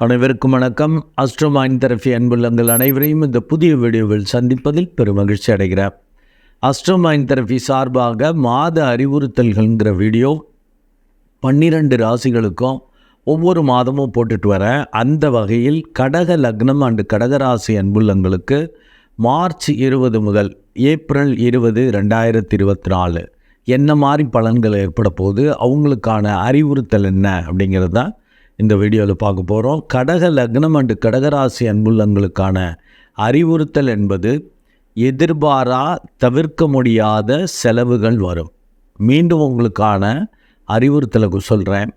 அனைவருக்கும் வணக்கம். அஸ்ட்ரோமாயின் தெரபி அன்புள்ளங்கள் அனைவரையும் இந்த புதிய வீடியோவில் சந்திப்பதில் பெரும் மகிழ்ச்சி அடைகிறார் அஸ்ட்ரோமைன் தெரபி சார்பாக மாத அறிவுறுத்தல்கள்ங்கிற வீடியோ பன்னிரண்டு ராசிகளுக்கும் ஒவ்வொரு மாதமும் போட்டுட்டு வரேன். அந்த வகையில் கடக லக்னம் அண்டு கடகராசி அன்புள்ளங்களுக்கு மார்ச் இருபது முதல் ஏப்ரல் இருபது ரெண்டாயிரத்தி இருபத்தி நாலு. என்ன மாதிரி பலன்கள் ஏற்பட போகுது? அவங்களுக்கான அறிவுறுத்தல் என்ன? அப்படிங்கிறது தான் இந்த வீடியோவில் பார்க்க போகிறோம் கடக லக்னம் அண்டு கடகராசி அன்புள்ளங்களுக்கான அறிவுறுத்தல் என்பது எதிர்பாரா தவிர்க்க முடியாத செலவுகள் வரும். மீண்டும் உங்களுக்கான அறிவுறுத்தலுக்கு சொல்கிறேன்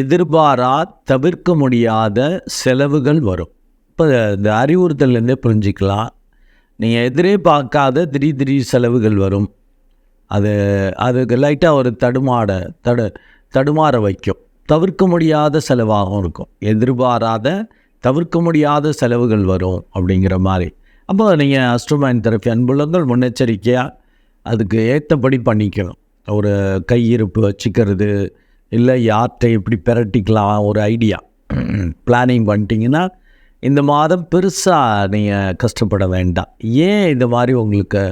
எதிர்பாரா தவிர்க்க முடியாத செலவுகள் வரும். இப்போ இந்த அறிவுறுத்தல்லேருந்தே புரிஞ்சிக்கலாம். நீங்கள் எதிரே பார்க்காத திடீர் திடீர் செலவுகள் வரும். அது அதுக்கு லைட்டாக ஒரு தடுமாட தடு தடுமாற வைக்கும். தவிர்க்க முடியாத செலவாகவும் இருக்கும். எதிர்பாராத தவிர்க்க முடியாத செலவுகள் வரும் அப்படிங்கிற மாதிரி. அப்போ நீங்கள் அஸ்ட்ரோமைன் தெரப்பி அன்புள்ளங்கள் முன்னெச்சரிக்கையாக அதுக்கு ஏற்றபடி பண்ணிக்கணும். ஒரு கையிருப்பு வச்சுக்கிறது இல்லை யார்கிட்ட எப்படி பிரட்டிக்கலாம் ஒரு ஐடியா. பிளானிங் பண்ணிட்டீங்கன்னா இந்த மாதம் பெருசாக நீங்கள் கஷ்டப்பட வேண்டாம். ஏன் இந்த மாதிரி உங்களுக்கு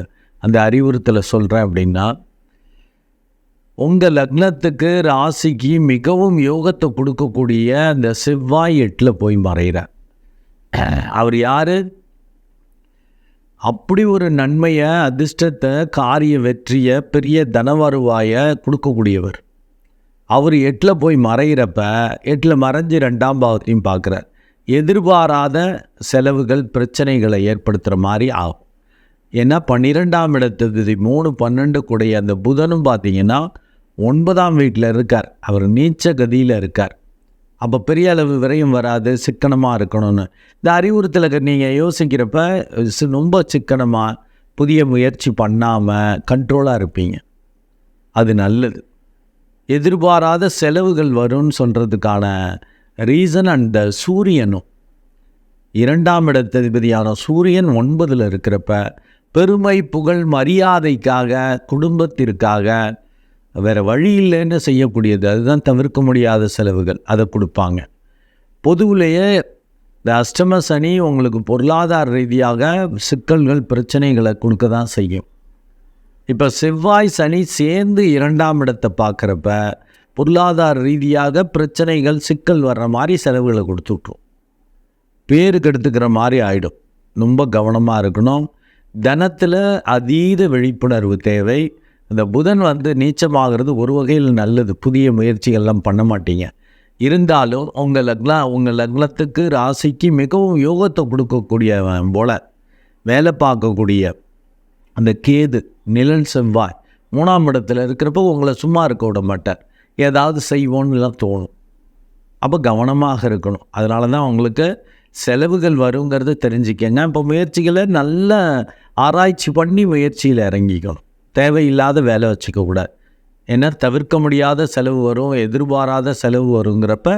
அந்த அறிவுறுத்தலை சொல்கிறேன் அப்படின்னா உங்கள் லக்னத்துக்கு ராசிக்கு மிகவும் யோகத்தை கொடுக்கக்கூடிய அந்த செவ்வாய் எட்டில் போய் மறைகிறார் அவர் யார்? அப்படி ஒரு நன்மையை அதிர்ஷ்டத்தை காரிய வெற்றியை பெரிய தனவருவாயை கொடுக்கக்கூடியவர். அவர் எட்டில் போய் மறைகிறப்ப எட்டில் மறைஞ்சு ரெண்டாம் பாவத்தையும் பார்க்குறார். எதிர்பாராத செலவுகள் பிரச்சனைகளை ஏற்படுத்துகிற மாதிரி ஆகும். ஏன்னா பன்னிரெண்டாம் இடத்துக்கு மூணு பன்னெண்டு கூடைய அந்த புதனும் பார்த்தீங்கன்னா ஒன்பதாம் வீட்டில் இருக்கார். அவர் நீச்ச கதியில் இருக்கார். அப்போ பெரிய அளவு விரையும் வராது சிக்கனமாக இருக்கணும்னு. இந்த அறிவுறுத்தலுக்கு நீங்கள் யோசிக்கிறப்ப ரொம்ப சிக்கனமாக புதிய முயற்சி பண்ணாமல் கண்ட்ரோலாக இருப்பீங்க. அது நல்லது. எதிர்பாராத செலவுகள் வரும்னு சொல்கிறதுக்கான ரீசன் அந்த சூரியனும். இரண்டாம் இடத்ததிபதியான சூரியன் ஒன்பதில் இருக்கிறப்ப பெருமை புகழ் மரியாதைக்காக குடும்பத்திற்காக வேறு வழி இல்லைன்னு செய்யக்கூடியது. அதுதான் தவிர்க்க முடியாத செலவுகள். அதை கொடுப்பாங்க. பொதுவிலேயே இந்த அஷ்டம சனி உங்களுக்கு பொருளாதார ரீதியாக சிக்கல்கள் பிரச்சனைகளை கொடுக்க தான் செய்யும். இப்போ செவ்வாய் சனி சேர்ந்து இரண்டாம் இடத்தை பார்க்குறப்ப பொருளாதார ரீதியாக பிரச்சனைகள் சிக்கல் வர்ற மாதிரி செலவுகளை கொடுத்து விட்ரும் பேருக்கு எடுத்துக்கிற மாதிரி ஆகிடும் ரொம்ப கவனமாக இருக்கணும். தனத்தில் அதீத விழிப்புணர்வு தேவை. இந்த புதன் வந்து நீச்சமாகிறது ஒரு வகையில் நல்லது. புதிய முயற்சிகள்லாம் பண்ண மாட்டீங்க. இருந்தாலும் உங்கள் லக்னா உங்கள் லக்னத்துக்கு ராசிக்கு மிகவும் யோகத்தை கொடுக்கக்கூடிய போல் வேலை பார்க்கக்கூடிய அந்த கேது நிழல் செவ்வாய் மூணாம் இடத்துல இருக்கிறப்போ உங்களை சும்மா இருக்க விட மாட்டார். ஏதாவது செய்வோன்னுலாம் தோணும். அப்போ கவனமாக இருக்கணும். அதனால தான் உங்களுக்கு செலவுகள் வருங்கிறத தெரிஞ்சுக்கங்க. இப்போ முயற்சிகளை நல்ல ஆராய்ச்சி பண்ணி முயற்சியில் இறங்கிக்கணும். தேவையில்லாத வேலை வச்சுக்கக்கூடாது ஏன்னா தவிர்க்க முடியாத செலவு வரும் எதிர்பாராத செலவு வருங்கிறப்ப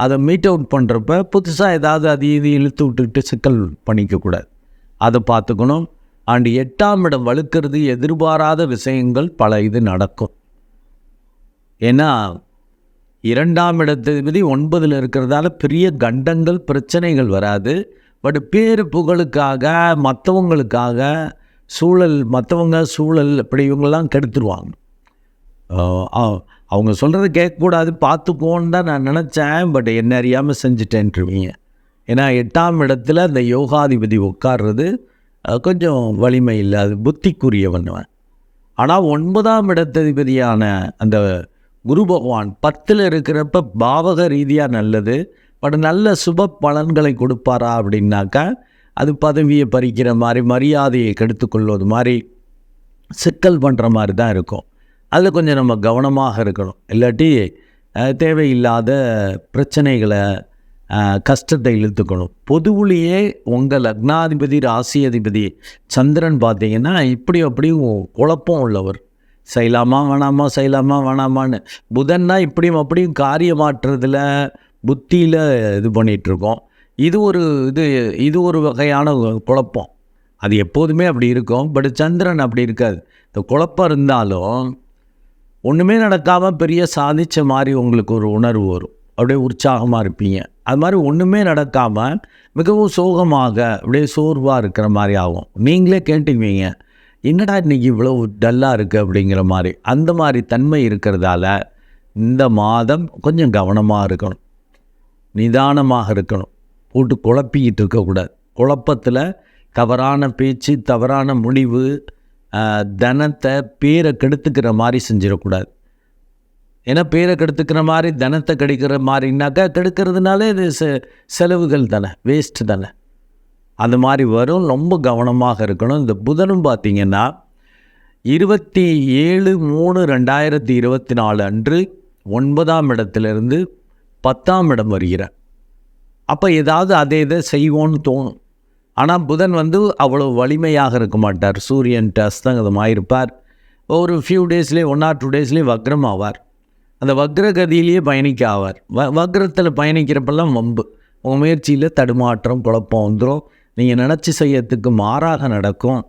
அதை மீட் அவுட் பண்ணுறப்ப புதுசாக ஏதாவது அது இது இழுத்து விட்டுக்கிட்டு சிக்கல் பண்ணிக்கக்கூடாது அதை பார்த்துக்கணும். அண்டு எட்டாம் இடம் வலுக்கிறது எதிர்பாராத விஷயங்கள் பல இது நடக்கும். ஏன்னா இரண்டாம் இடத்ததிபதி ஒன்பதில் இருக்கிறதால பெரிய கண்டங்கள் பிரச்சனைகள் வராது. பட் பேரு புகழுக்காக மற்றவங்களுக்காக சூழல் மற்றவங்க சூழல் அப்படி இவங்கெல்லாம் கெடுத்துருவாங்க. ஆ- அவங்க சொல்கிறத கேட்கக்கூடாது பார்த்துக்கோன்னு தான் நான் நினச்சேன் பட் என்ன அறியாமல் செஞ்சுட்டேன்ருவீங்க. ஏன்னா எட்டாம் இடத்துல அந்த யோகாதிபதி உட்கார்றது கொஞ்சம் வலிமை இல்லாது புத்திக்குரியவன் ஆனால் ஒன்பதாம் இடத்ததிபதியான அந்த குரு பகவான் பத்தில் இருக்கிறப்ப பாவக ரீதியாக நல்லது பட் நல்ல சுப பலன்களை கொடுப்பாரா அப்படின்னாக்கா அது பதவியை பறிக்கிற மாதிரி மரியாதையை கெடுத்துக்கொள்வது மாதிரி சிக்கல் பண்ணுற மாதிரி தான் இருக்கும். அதில் கொஞ்சம் நம்ம கவனமாக இருக்கணும். இல்லாட்டி தேவையில்லாத பிரச்சனைகளை கஷ்டத்தை இழுத்துக்கணும். பொதுவுலேயே உங்கள் லக்னாதிபதி ராசி அதிபதி சந்திரன் பார்த்தீங்கன்னா இப்படி அப்படியும் குழப்பம் உள்ளவர். செய்யலாமா வேணாமா செய்யலாமா வேணாமான்னு. புதன்னா இப்படியும் அப்படியும் காரியமாற்றுறதில் புத்தியில் இது பண்ணிகிட்ருக்கோம் இது ஒரு இது இது ஒரு வகையான குழப்பம். அது எப்போதுமே அப்படி இருக்கும். பட் சந்திரன் அப்படி இருக்காது. இந்த குழப்பம் இருந்தாலும் ஒன்றுமே நடக்காமல் பெரிய சாதிச்ச மாதிரி உங்களுக்கு ஒரு உணர்வு வரும். அப்படியே உற்சாகமாக இருப்பீங்க. அது மாதிரி ஒன்றுமே நடக்காமல் மிகவும் சோகமாக அப்படியே சோர்வாக இருக்கிற மாதிரி ஆகும். நீங்களே கேட்டுக்குவீங்க. என்னடா இன்றைக்கி இவ்வளோ டல்லாக இருக்குது அப்படிங்கிற மாதிரி. அந்த மாதிரி தன்மை இருக்கிறதால இந்த மாதம் கொஞ்சம் கவனமாக இருக்கணும். நிதானமாக இருக்கணும். போட்டு குழப்பிக்கிட்டு இருக்கக்கூடாது குழப்பத்தில் தவறான பேச்சு தவறான முடிவு தனத்தை பேரை கெடுத்துக்கிற மாதிரி செஞ்சிடக்கூடாது ஏன்னா பேரை கெடுத்துக்கிற மாதிரி தனத்தை கெடுக்கிற மாதிரினாக்கா கெடுக்கிறதுனாலே இது செ- செலவுகள் தானே வேஸ்ட்டு தானே. அந்த மாதிரி வரும். ரொம்ப கவனமாக இருக்கணும். இந்த புதனும் பார்த்திங்கன்னா இருபத்தி ஏழு மூணு ரெண்டாயிரத்தி இருபத்தி நாலு அன்று ஒன்பதாம் இடத்திலிருந்து பத்தாம் இடம் வருகிறார். அப்போ ஏதாவது அதை இதை செய்வோன்னு தோணும். ஆனால் புதன் வந்து அவ்வளோ வலிமையாக இருக்க மாட்டார். சூரியன்ட்டு அஸ்தங்கதமாக இருப்பார் ஒரு ஃபியூ டேஸ்லேயே ஒன் ஆர் டூ டேஸ்லேயே வக்ரம் ஆவார். அந்த வக்ரகதியிலேயே பயணிக்க ஆவார். வ வக்ரத்தில் பயணிக்கிறப்பெல்லாம் வம்பு. உங்கள் முயற்சியில் தடுமாற்றம் குழப்பம் வந்துடும் நீங்கள் நினச்சி செய்யறதுக்கு மாறாக நடக்கும்.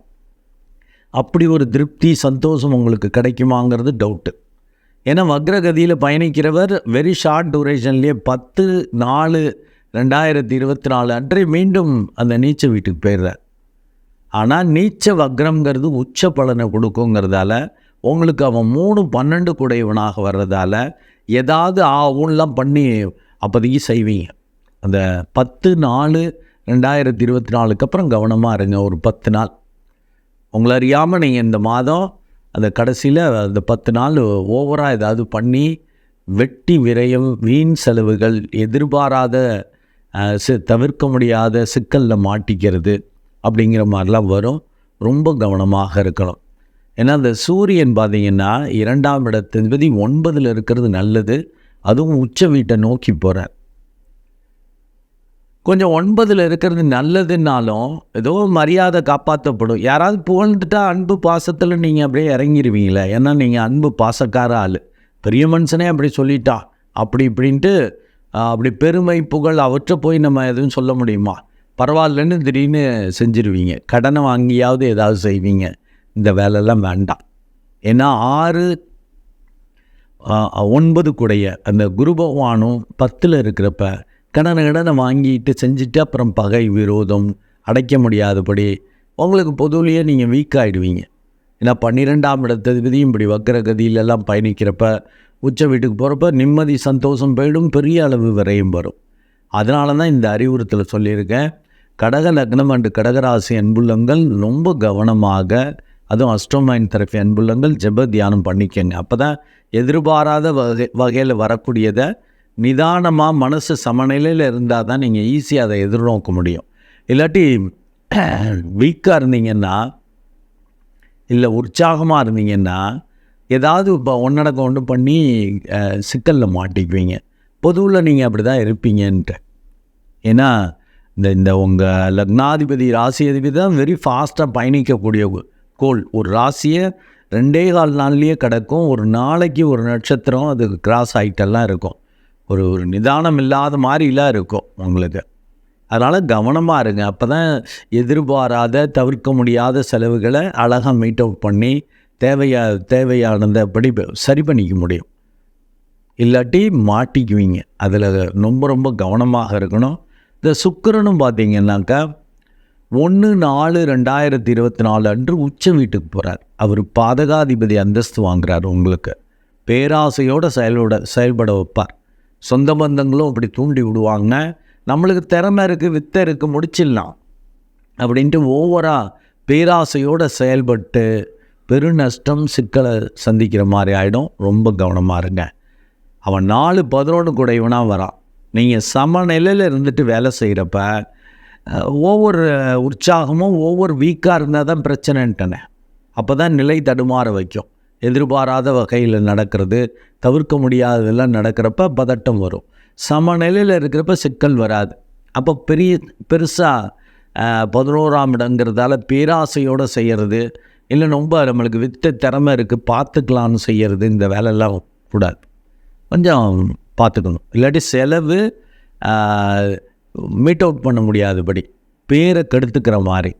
அப்படி ஒரு திருப்தி சந்தோஷம் உங்களுக்கு கிடைக்குமாங்கிறது டவுட்டு ஏன்னா வக்ரகதியில் பயணிக்கிறவர் வெரி ஷார்ட் டூரேஷன்லேயே பத்து நாலு ரெண்டாயிரத்தி இருபத்தி நாலு அன்றே மீண்டும் அந்த நீச்ச வீட்டுக்கு போயிடுறார். ஆனால் நீச்ச வக்ரம்ங்கிறது உச்ச பலனை கொடுக்குங்கிறதால உங்களுக்கு அவன் மூணு பன்னெண்டு குடையவனாக வர்றதால ஏதாவது ஆவும்லாம் பண்ணி அப்போதைக்கு செய்வீங்க. அந்த பத்து நாலு ரெண்டாயிரத்தி இருபத்தி நாலுக்கு அப்புறம் கவனமாக இருங்க ஒரு பத்து நாள். உங்களை அறியாமல் நீங்கள் இந்த மாதம் அந்த கடைசியில் அந்த பத்து நாள் ஓவராக ஏதாவது பண்ணி வெட்டி விரயம் வீண் செலவுகள் எதிர்பாராத தவிர்க்க முடியாத சிக்கலில் மாட்டிக்கிறது அப்படிங்கிற மாதிரிலாம் வரும். ரொம்ப கவனமாக இருக்கணும். ஏன்னா அந்த சூரியன் பார்த்திங்கன்னா இரண்டாம் இடத்தின்பதி ஒன்பதில் இருக்கிறது நல்லது. அதுவும் உச்ச வீட்டை நோக்கி போகிறார் கொஞ்சம் ஒன்பதில் இருக்கிறது நல்லதுன்னாலும் ஏதோ மரியாதை காப்பாற்றப்படும் யாராவது புகழ்ந்துட்டா அன்பு பாசத்தில் நீங்கள் அப்படியே இறங்கிடுவீங்களே ஏன்னா நீங்கள் அன்பு பாசக்கார ஆள். பெரிய மனுஷனே அப்படி சொல்லிட்டா. அப்படி இப்படின்ட்டு அப்படி பெருமை புகழ் அவற்றை போய் நம்ம எதுவும் சொல்ல முடியுமா? பரவாயில்லன்னு திடீர்னு செஞ்சிருவீங்க. கடனை வாங்கியாவது ஏதாவது செய்வீங்க. இந்த வேலையெல்லாம் வேண்டாம். ஏன்னா ஆறு ஒன்பது கூடைய அந்த குரு பகவானும் பத்தில் இருக்கிறப்ப கடனை கடனை வாங்கிட்டு செஞ்சுட்டு அப்புறம் பகை விரோதம் அடைக்க முடியாதபடி உங்களுக்கு பொதுவிலேயே நீங்கள் வீக் ஆகிடுவீங்க ஏன்னா பன்னிரெண்டாம் இடத்ததிபதியும் இப்படி வக்கரகதியிலெல்லாம் பயணிக்கிறப்ப உச்ச வீட்டுக்கு போகிறப்ப நிம்மதி சந்தோஷம் போயிடும் பெரிய அளவு விரையும் வரும். அதனால தான் இந்த அறிவுறுத்தலை சொல்லியிருக்கேன். கடக லக்னம் அண்டு கடகராசி அன்புள்ளங்கள் ரொம்ப கவனமாக அதுவும் அஸ்ட்ரோமைன் தெரப்பி அன்புள்ளங்கள் ஜெப தியானம் பண்ணிக்கங்க. அப்போ தான் எதிர்பாராத வகை வகையில் வரக்கூடியதை நிதானமாக மனசு சமநிலையில் இருந்தால் தான் நீங்கள் ஈஸியாக அதை எதிர்நோக்க முடியும். இல்லாட்டி வீக்காக இருந்தீங்கன்னா இல்லை உற்சாகமாக இருந்தீங்கன்னா ஏதாவது இப்போ ஒன்னடக்கம் ஒன்று பண்ணி சிக்கலில் மாட்டிக்குவீங்க. பொதுவில் நீங்கள் அப்படி தான் இருப்பீங்கன்ட்டு. ஏன்னா இந்த இந்த உங்கள் லக்னாதிபதி ராசி அதிபதி தான் வெரி ஃபாஸ்ட்டாக பயணிக்கக்கூடிய ஒரு ஒரு ராசியை ரெண்டே கால் நாள்லேயே கிடக்கும். ஒரு நாளைக்கு ஒரு நட்சத்திரம் அது கிராஸ் ஆகிட்டெல்லாம் இருக்கும். ஒரு ஒரு நிதானம் இல்லாத மாதிரிலாம் இருக்கும் உங்களுக்கு. அதனால் கவனமாக இருங்க. அப்போ தான் எதிர்பாராத தவிர்க்க முடியாத செலவுகளை அழகாக மீட் அவுட் பண்ணி தேவையா தேவையானதபடி சரி பண்ணிக்க முடியும். இல்லாட்டி மாட்டிக்குவீங்க. அதில் ரொம்ப ரொம்ப கவனமாக இருக்கணும். இந்த சுக்கரனும் பார்த்தீங்கன்னாக்கா ஒன்று நாலு ரெண்டாயிரத்தி இருபத்தி நாலு அன்று உச்ச வீட்டுக்கு போகிறார் அவர் பாதகாதிபதி அந்தஸ்து வாங்குறார் உங்களுக்கு. பேராசையோடு செயலோட செயல்பட வைப்பார். சொந்த பந்தங்களும் அப்படி தூண்டி விடுவாங்க. நம்மளுக்கு திறமை இருக்குது வித்தை இருக்குது முடிச்சிடலாம். அப்படின்ட்டு ஓவராக பேராசையோடு செயல்பட்டு பெருநஷ்டம் சிக்கலை சந்திக்கிற மாதிரி ஆகிடும் ரொம்ப கவனமாக இருங்க. அவன் நாலு பதினொன்று கூட இவனாக வரான். நீங்கள் சமநிலையில் இருந்துட்டு வேலை செய்கிறப்ப ஒவ்வொரு உற்சாகமும் ஒவ்வொரு வீக்காக இருந்தால் தான் பிரச்சனைன்ட்டனே. அப்போ தான் நிலை தடுமாற வைக்கும். எதிர்பாராத வகையில் நடக்கிறது தவிர்க்க முடியாததெல்லாம் நடக்கிறப்ப பதட்டம் வரும். சமநிலையில் இருக்கிறப்ப சிக்கல் வராது. அப்போ பெரிய பெருசாக பதினோராம் இடங்கிறதால பேராசையோடு செய்கிறது இல்லை ரொம்ப நம்மளுக்கு வித்த திறமை இருக்குது பார்த்துக்கலான்னு செய்கிறது இந்த வேலையெல்லாம் கூடாது. கொஞ்சம் பார்த்துக்கணும். இல்லாட்டி செலவு மீட் அவுட் பண்ண முடியாதபடி பேரை கெடுத்துக்கிற மாதிரி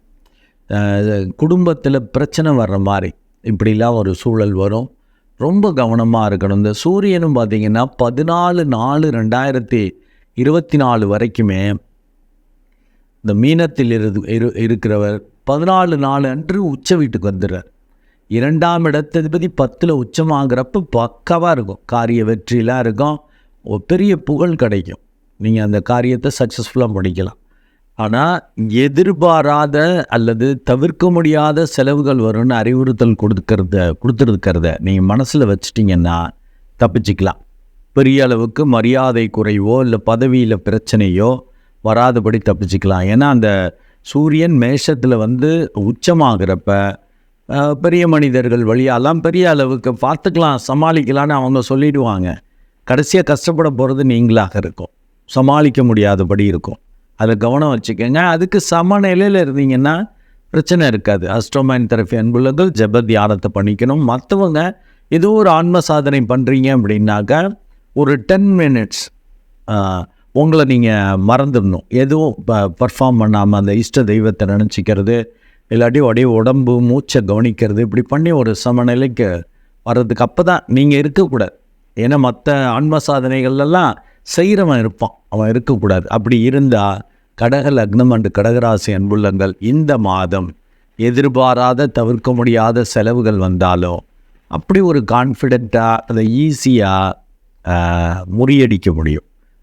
குடும்பத்தில் பிரச்சனை வர்ற மாதிரி இப்படிலாம் ஒரு சூழல் வரும். ரொம்ப கவனமாக இருக்கணும். இந்த சூரியனும் பார்த்தீங்கன்னா பதினாலு நாலு ரெண்டாயிரத்தி இருபத்தி நாலு வரைக்குமே இந்த மீனத்தில் இரு இரு- இருக்கிறவர் பதினாலு நாலு அன்று உச்ச வீட்டுக்கு வந்துடுறார். இரண்டாம் இடத்ததிபதி பத்தில் உச்சமாகிறப்ப பக்காவாக இருக்கும். காரிய வெற்றிலாம் இருக்கும். ஒரு பெரிய புகழ் கிடைக்கும். நீங்கள் அந்த காரியத்தை சக்ஸஸ்ஃபுல்லாக முடிக்கலாம். ஆனால் எதிர்பாராத அல்லது தவிர்க்க முடியாத செலவுகள் வரும்னு அறிவுறுத்தல் கொடுக்கறத கொடுத்துருக்கிறத நீங்கள் மனசில் வச்சிட்டிங்கன்னா தப்பிச்சிக்கலாம். பெரிய அளவுக்கு மரியாதை குறைவோ இல்லை பதவியில் பிரச்சனையோ வராதபடி தப்பிச்சுக்கலாம். ஏன்னா அந்த சூரியன் மேஷத்தில் வந்து உச்சமாகிறப்ப பெரிய மனிதர்கள் வழியாலாம் பெரிய அளவுக்கு பார்த்துக்கலாம் சமாளிக்கலான்னு அவங்க சொல்லிடுவாங்க. கடைசியாக கஷ்டப்பட போகிறது நீங்களாக இருக்கும். சமாளிக்க முடியாதபடி இருக்கும். அதை கவனம் வச்சுக்கோங்க. அதுக்கு சமநிலையில் இருந்தீங்கன்னா பிரச்சனை இருக்காது. அஸ்ட்ரோமைன் தெரபி அன்புள்ளங்கள் ஜப தியானத்தை பண்ணிக்கணும். மற்றவங்க ஏதோ ஒரு ஆன்ம சாதனை பண்ணுறீங்க அப்படின்னாக்கா ஒரு டென் மினிட்ஸ் உங்களை நீங்கள் மறந்துடணும். எதுவும் பர்ஃபார்ம் பண்ணாமல் அந்த இஷ்ட தெய்வத்தை நினச்சிக்கிறது இல்லாட்டி அப்படியே உடம்பு மூச்சை கவனிக்கிறது இப்படி பண்ணி ஒரு சமநிலைக்கு வர்றதுக்கு அப்போ தான் நீங்கள் இருக்கக்கூடாது. ஏன்னா மற்ற ஆன்ம சாதனைகள்லாம் செய்கிறவன் இருப்பான். அவன் இருக்கக்கூடாது. அப்படி இருந்தால் கடக லக்னம் அண்டு கடகராசி அன்புள்ளங்கள் இந்த மாதம் எதிர்பாராத தவிர்க்க முடியாத செலவுகள் வந்தாலும் அப்படி ஒரு கான்ஃபிடெண்ட்டாக அதை ஈஸியாக முறியடிக்க முடியும்.